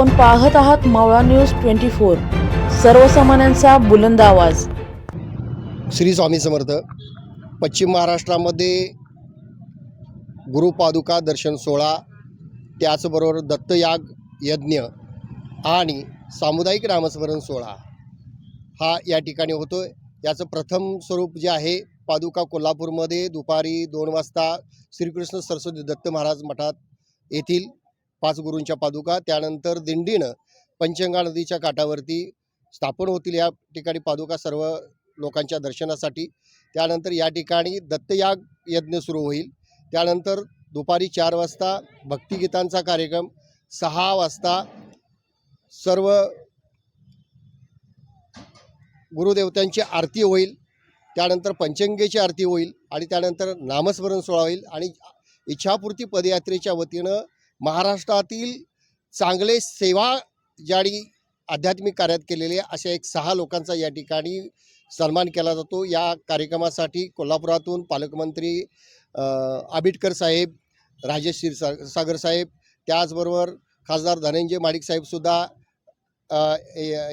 आपण पाहत आहात मावळा न्यूज ट्वेंटी फोर. सर्वसामान्यांचा बुलंद आवाज. श्री स्वामी समर्थ पश्चिम महाराष्ट्रामध्ये गुरुपादुका दर्शन सोहळा त्याचबरोबर दत्तयाग यज्ञ आणि सामुदायिक नामस्मरण सोहळा हा या ठिकाणी होतो आहे याचं प्रथम स्वरूप जे आहे पादुका कोल्हापूरमध्ये दुपारी दोन वाजता श्रीकृष्ण सरस्वती दत्त महाराज मठात येथील पाच गुरूंच्या पादुका त्यानंतर दिंडीनं पंचगंगा नदीच्या काठावरती स्थापन होतील या ठिकाणी पादुका सर्व लोकांच्या दर्शनासाठी. त्यानंतर या ठिकाणी दत्तयाग यज्ञ सुरू होईल. त्यानंतर दुपारी चार वाजता भक्तिगीतांचा कार्यक्रम सहा वाजता सर्व गुरुदेवतांची आरती होईल. त्यानंतर पंचंगेची आरती होईल आणि त्यानंतर नामस्मरण सोहळा होईल आणि इच्छापूर्ती पदयात्रेच्या वतीनं महाराष्ट्रातील चांगले सेवा ज्यांनी आध्यात्मिक कार्यात केलेले अशा एक सहा लोकांचा या ठिकाणी सन्मान केला जातो. या कार्यक्रमासाठी कोल्हापुरातून पालकमंत्री आबिटकर साहेब राजेश क्षीरसागर सागर साहेब त्याचबरोबर खासदार धनंजय माडिक साहेबसुद्धा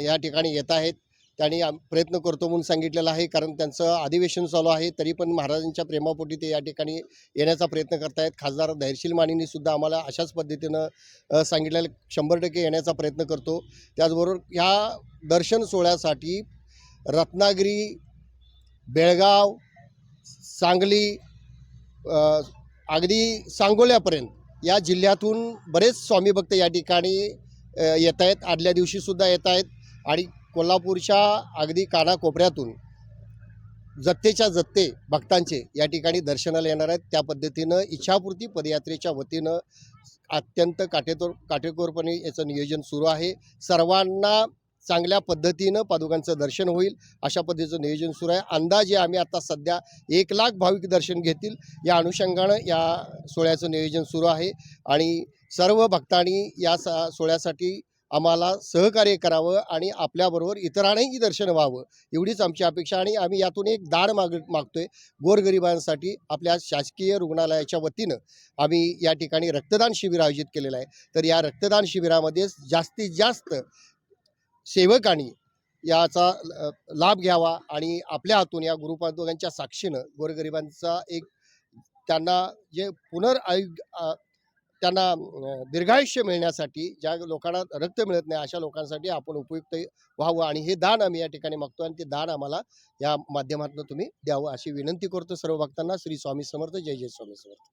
या ठिकाणी येत आहेत. त्यांनी प्रयत्न करतो म्हणून सांगितलेलं आहे कारण त्यांचं अधिवेशन चालू आहे तरी पण महाराजांच्या प्रेमापोटी ते या ठिकाणी येण्याचा प्रयत्न करतायत. खासदार धैर्यशील मानेंनी सुद्धा आम्हाला अशाच पद्धतीनं सांगितलेलं शंभर टक्के येण्याचा प्रयत्न करतो. त्याचबरोबर ह्या दर्शन सोहळ्यासाठी रत्नागिरी बेळगाव सांगली अगदी सांगोल्यापर्यंत या जिल्ह्यातून बरेच स्वामी भक्त या ठिकाणी येत आहेत आदल्या दिवशीसुद्धा येत आहेत आणि कोल्हापूरच्या अगदी कानाकोपऱ्यातून जत्तेच्या जत्ते भक्तांचे या ठिकाणी दर्शनाला येणार आहेत. त्या पद्धतीनं इच्छापूर्ती पदयात्रेच्या वतीनं अत्यंत काटेकोर काटेकोरपणे याचं नियोजन सुरू आहे. सर्वांना चांगल्या पद्धतीनं पादुकांचं दर्शन होईल अशा पद्धतीचं नियोजन सुरू आहे. अंदाजे आम्ही आता सध्या एक लाख भाविक दर्शन घेतील. या अनुषंगानं या सोहळ्याचं नियोजन सुरू आहे. आणि सर्व भक्तांनी या सा सोहळ्यासाठी आम्हाला सहकार्य करावं आणि आपल्याबरोबर इतरांनाही दर्शन व्हावं एवढीच आमची अपेक्षा आणि आम्ही यातून एक दान माग मागतोय. गोरगरिबांसाठी आपल्या शासकीय रुग्णालयाच्या वतीनं आम्ही या ठिकाणी रक्तदान शिबिर आयोजित केलेलं आहे. तर या रक्तदान शिबिरामध्ये जास्तीत जास्त सेवकांनी याचा लाभ घ्यावा आणि आपल्या हातून या गुरुपादोगांच्या साक्षीनं गोरगरिबांचा एक त्यांना जे पुनर्आयु त्यांना दीर्घायुष्य मिळण्यासाठी ज्या लोकांना रक्त मिळत नाही अशा लोकांसाठी आपण उपयुक्त व्हावं आणि हे दान आम्ही या ठिकाणी मागतो आणि ते दान आम्हाला या माध्यमातून तुम्ही द्यावं अशी विनंती करतो. सर्व भक्तांना श्री स्वामी समर्थ. जय जय स्वामी समर्थ.